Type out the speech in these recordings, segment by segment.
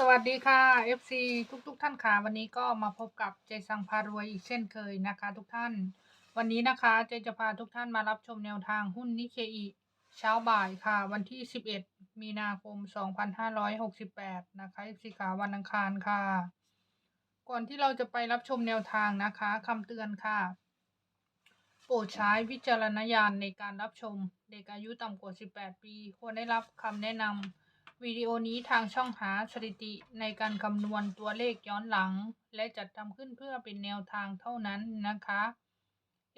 สวัสดีค่ะ FC ทุกๆทท่านค่ะวันนี้ก็มาพบกับเจสังพารวยอีกเช่นเคยนะคะ ทุกท่าน วันนี้นะคะเจจะพาทุกท่านมารับชมแนวทางหุ้นนิเคอีเช้าบ่ายค่ะ วันที่ 11 มีนาคม 2568 นะคะ FC ค่ะวันอังคารค่ะ ก่อนที่เราจะไปรับชมแนวทางนะคะคำเตือนค่ะ โปรดใช้วิจารณญาณในการรับชมเด็กอายุต่ำกว่า 18 ปี ควรได้รับคำแนะนำ วิดีโอนี้ทางช่องหาสถิติในการคำนวณตัวเลขย้อนหลัง และจัดทำขึ้นเพื่อเป็นแนวทางเท่านั้นนะคะ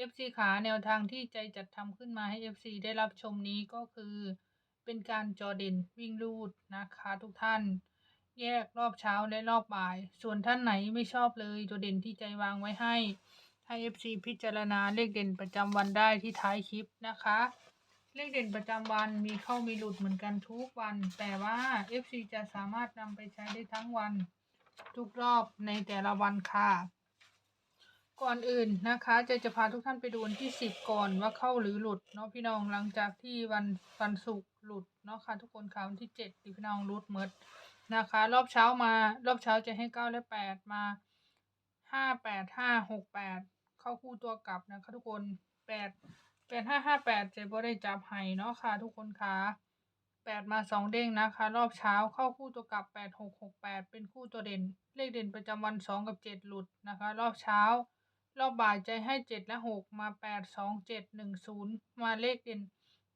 FC ขาแนวทางที่ใจจัดทำขึ้นมาให้ FC ได้รับชมนี้ก็คือ เป็นการจอเด่นวิ่งลูดนะคะทุกท่าน แยกรอบเช้าและรอบบ่าย ส่วนท่านไหนไม่ชอบเลยตัวเด่นที่ใจวางไว้ให้ให้ FC พิจารณาเลขเด่นประจำวันได้ที่ท้ายคลิปนะคะ เลขเด่นประจำวันมีเข้ามีหลุดเหมือนกันทุกวัน แต่ว่า FC จะสามารถนำไปใช้ได้ทั้งวัน ทุกรอบในแต่ละวันค่ะ ก่อนอื่นนะคะจะจะพาทุกท่านไปดูวันที่ 10 ก่อนว่าเข้าหรือหลุดเนาะพี่น้องหลังจากที่วันวันศุกร์หลุดเนาะค่ะทุกคนค่ะวันที่7ที่พี่น้องหลุดหมดนะคะ รอบเช้ามารอบเช้าจะให้9และ8มา5 8 5 6 8 เข้าคู่ตัวกลับนะคะทุกคนแปด แปดห้าห้าแปดเจ๊บ่ได้จับให้เนาะค่ะ ทุกคนค่ะแปดมาสองเด้งนะคะ รอบเช้าเข้าคู่ตัวกลับแปดหกหกแปดเป็นคู่ตัวเด่น เลขเด่นประจำวันสองกับเจ็ดหลุดนะคะ รอบเช้า รอบบ่ายใจให้เจ็ดและหกมาแปดสองเจ็ดหนึ่งศูนย์มาเลขเด่น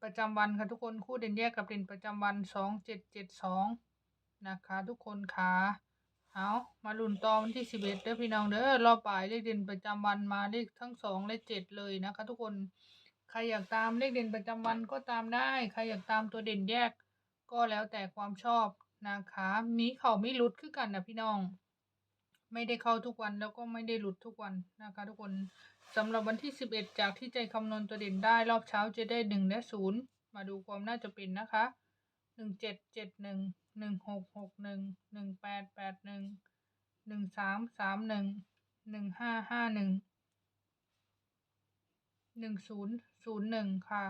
ประจำวันค่ะทุกคนคู่เด่นแยกกับเด่นประจำวันสองเจ็ดเจ็ดสองนะคะ ทุกคนค่ะเอามาลุ้นต่อวันที่สิบเอ็ดเด้อพี่น้องเด้อรอบบ่ายเลขเด่นประจำวันมาเลขทั้งสองและเจ็ดเลยนะคะ ทุกคน ใครอยากตามเลขเด่นประจำวันก็ตามได้ ใครอยากตามตัวเด่นแยก ก็แล้วแต่ความชอบนะคะมีเขาไม่หลุขึ้นกันนะพี่น้อง ไม่ได้เข้าทุกวันแล้วก็ไม่ได้หลุดทุกวันนะคะ ทุกคนสำหรับวันที่ 11 จากที่ใจคำนวณตัวเด่นได้รอบเช้าจะได้ 1 และ 0 มาดูความน่าจะเป็นนะคะ 1771 1661 1881 1331 1551 หนึ่งศูนย์ศูนย์หนึ่งค่ะ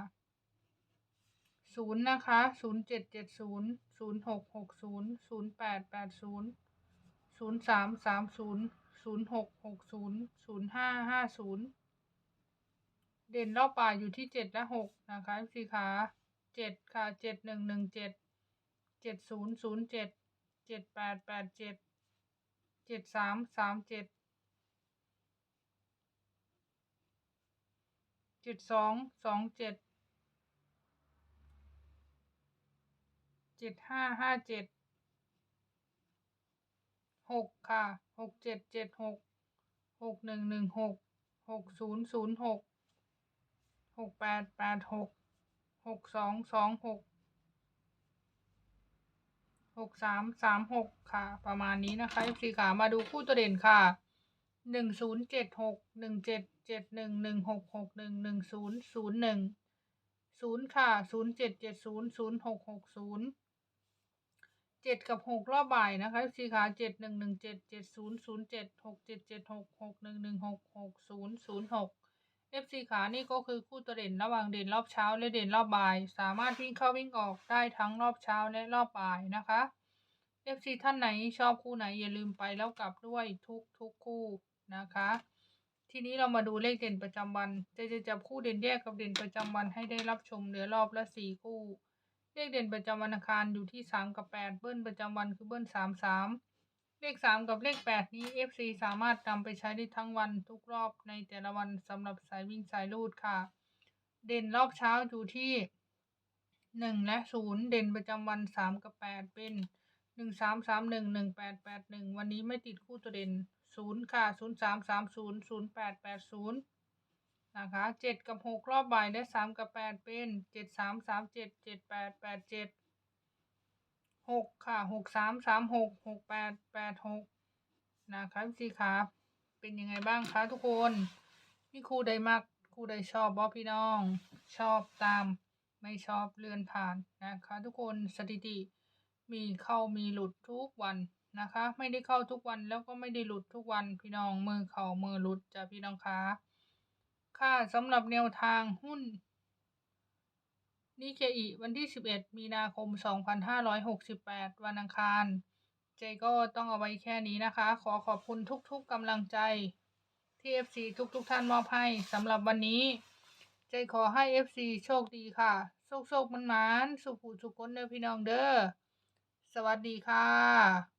ศูนย์นะคะศูนย์เจ็ดเจ็ดศูนย์ศูนย์หกหกศูนย์ศูนย์แปดแปดศูนย์ศูนย์สามสามศูนย์ศูนย์หกหกศูนย์ศูนย์ห้าห้าศูนย์เด่นรอบป่าอยู่ที่เจ็ดและหกนะคะสีขาเจ็ดค่ะเจ็ดหนึ่งหนึ่งเจ็ดเจ็ดศูนย์ศูนย์เจ็ดเจ็ดแปดแปดเจ็ดเจ็ดสามสามเจ็ด จ็ดสองสองเจ็ดเจ็ดห้าห้าเจ็ดหกค่ะหกเจ็ดเจ็ดหกหกหนึ่งหนึ่งหกหกศูนย์ศูนย์หกหกแปดแปดหกหกสองสองหกหกสามสามหกค่ะ ประมาณนี้นะคะ FC ขามาดูคู่ตัวเด่นค่ะ หนึ่งศูนย์เจ็ดหกหนึ่งเจ็ดเจ็ดหนึ่งหนึ่งหกหกหนึ่งหนึ่งศูนย์ศูนย์หนึ่งศูนย์ค่ะศูนย์เจ็ดเจ็ดศูนย์ศูนย์หกหกศูนย์เจ็ดกับหกรอบบ่ายนะคะ FC ขาเจ็ดหนึ่งหนึ่งเจ็ดเจ็ดศูนย์ศูนย์เจ็ดหกเจ็ดเจ็ดหกหกหนึ่งหนึ่งหกหกศูนย์ศูนย์หก FC ขานี่ก็คือคู่ตัวเด่นระหว่างเด่นรอบเช้าและเด่นรอบบ่าย สามารถวิ่งเข้าวิ่งออกได้ทั้งรอบเช้าและรอบบ่ายนะคะ FC ท่านไหนชอบคู่ไหนอย่าลืมไปแล้วกลับด้วยทุกทุกคู่นะคะ ทีนี้เรามาดูเลขเด่นประจำวัน จะจะจับคู่เด่นแยกกับเด่นประจำวันให้ได้รับชมเหลือรอบละสี่คู่ เลขเด่นประจำวันอังคารอยู่ที่สามกับแปดเบิ้ลประจำวันคือเบิ้ลสามสามเลขสามกับเลขแปดนี้ FC สามารถนำไปใช้ได้ทั้งวันทุกรอบในแต่ละวันสำหรับสายวิ่งสายลูดค่ะ เด่นรอบเช้าอยู่ที่หนึ่งและศูนย์เด่นประจำวันสามกับแปดเป็น หนึ่งสามสามหนึ่งหนึ่งแปดแปดหนึ่งวันนี้ไม่ติดคู่ตัวเด่นศูนย์ค่ะศูนย์สามสามศูนย์ศูนย์แปดแปดศูนย์นะคะเจ็ดกับหกรอบบ่ายและสามกับแปดเป็นเจ็ดสามสามเจ็ดเจ็ดแปดแปดเจ็ดหกค่ะหกสามสามหกหกแปดแปดหกนะคะพี่ครับเป็นยังไงบ้างคะทุกคนนี่ครูใดมักครูใดชอบบอพี่น้อง ชอบตามไม่ชอบเลื่อนผ่านนะคะทุกคนสถิติ มีเข้ามีหลุดทุกวันนะคะ ไม่ได้เข้าทุกวันแล้วก็ไม่ได้หลุดทุกวันพี่น้องมือเข่ามือหลุดจ้ะพี่น้องคะค่ะสำหรับแนวทางหุ้นนิเคอิวันที่ 11 มีนาคม 2568 วันอังคาร เจก็ต้องเอาไว้แค่นี้นะคะ ขอขอบคุณทุกๆกำลังใจที่ FC ทุกๆท่านมอบให้สำหรับวันนี้ เจขอให้ FC โชคดีค่ะ โชคโชคมันมันสุขูสุขคนเด้อพี่น้องเด้อ สวัสดีค่ะ